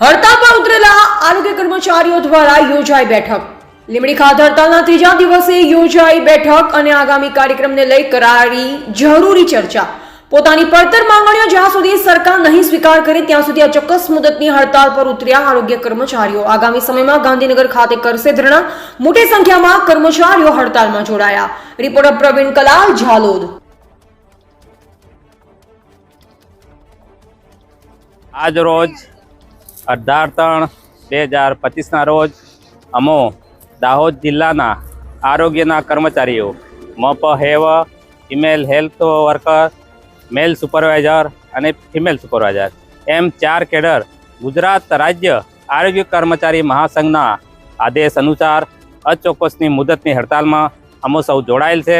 હડતાલ ઉતરેલા આરોગ્ય કર્મચારીઓ દ્વારા યોજાઈ બેઠક. લીમડી ખાતે હડતાલના ત્રીજા દિવસે યોજાઈ બેઠક અને આગામી કાર્યક્રમને લઈ કરારી જરૂરી ચર્ચા. પોતાની પડતર માંગણીઓ જ્યાં સુધી સરકાર નહીં સ્વીકાર કરે ત્યાં સુધી આ ચોક્કસ મુદતની હડતાલ પર ઉતર્યા આરોગ્ય કર્મચારીઓ. આગામી સમયમાં ગાંધીનગર ખાતે કરશે ધરણા. મોટી સંખ્યામાં કર્મચારીઓ હડતાલમાં જોડાયા. રિપોર્ટર પ્રવીણ કલાલ, ઝાલોદ. આજ રોજ અઢાર ત્રણ બે હજાર પચીસના રોજ અમો દાહોદ જિલ્લાના આરોગ્યના કર્મચારીઓ, મપ have, female health worker, male supervisor અને ફિમેલ સુપરવાઇઝર. એમ ચાર કેડર ગુજરાત રાજ્ય આરોગ્ય કર્મચારી મહાસંઘના આદેશ અનુસાર અચોક્કસની મુદતની હડતાલમાં અમો સૌ જોડાયેલ છે.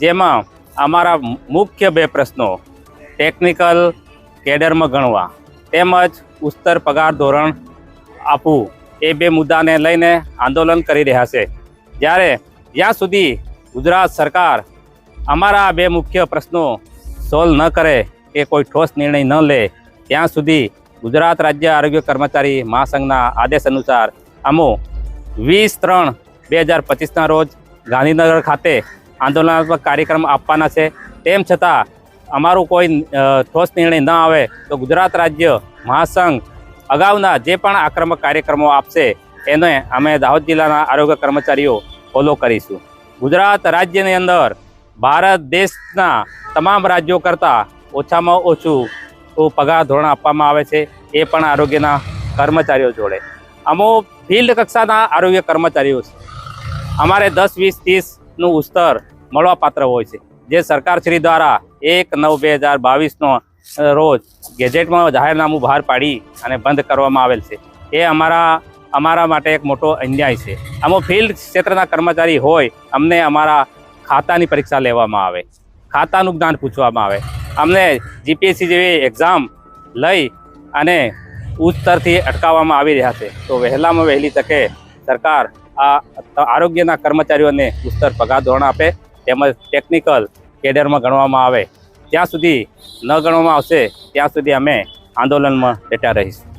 જેમાં અમારા મુખ્ય બે પ્રશ્નો, ટેકનિકલ કેડરમાં ગણવા તેમજ ઉસ્તર પગાર ધોરણ આપવું એ બે મુદ્દાને લઈને આંદોલન કરી રહ્યા છે. જ્યારે જ્યાં સુધી ગુજરાત સરકાર અમારા બે મુખ્ય પ્રશ્નો સોલ્વ ન કરે કે કોઈ ઠોસ નિર્ણય ન લે, ત્યાં સુધી ગુજરાત રાજ્ય આરોગ્ય કર્મચારી મહાસંઘના આદેશ અનુસાર અમો વીસ ત્રણ બે હજાર પચીસના રોજ ગાંધીનગર ખાતે આંદોલનાત્મક કાર્યક્રમ આપવાના છે. તેમ છતાં અમારું કોઈ ઠોસ નિર્ણય ન આવે તો ગુજરાત રાજ્ય મહાસંઘ અગાઉના જે પણ આક્રમક કાર્યક્રમો આપશે, એને અમે દાહોદ જિલ્લાના આરોગ્ય કર્મચારીઓ ફોલો કરીશું. ગુજરાત રાજ્યની અંદર ભારત દેશના તમામ રાજ્યો કરતાં ઓછામાં ઓછું પગાર ધોરણ આપવામાં આવે છે, એ પણ આરોગ્યના કર્મચારીઓ જોડે. અમો ફિલ્ડ કક્ષાના આરોગ્ય કર્મચારીઓ છે. અમારે દસ, વીસ, ત્રીસનું ઉસ્તર મળવાપાત્ર હોય છે. જે સરકારશ્રી દ્વારા એક નવ બે હજાર બાવીસનો રોજ ગેજેટમાં જાહેરનામું બહાર પાડી અને બંધ કરવામાં આવેલ છે. એ અમારા અમારા માટે એક મોટો અન્યાય છે. આમાં ફિલ્ડ ક્ષેત્રના કર્મચારી હોય, અમને અમારા ખાતાની પરીક્ષા લેવામાં આવે. ખાતાનું જ્ઞાન પૂછવામાં આવે. અમને જીપીએસસી જેવી એક્ઝામ લઈ અને ઉચ્ચ સ્તરથી અટકાવવામાં આવી રહ્યા છે. તો વહેલામાં વહેલી તકે સરકાર આ, આરોગ્યના કર્મચારીઓને ઉચ્ચતર પગાર ધોરણ આપે, તેમજ ટેકનિકલ કેડરમાં ગણવામાં આવે ત્યાં સુધી ન ગણવામાં આવશે ત્યાં સુધી અમે આંદોલનમાં ડેટા રહીશું.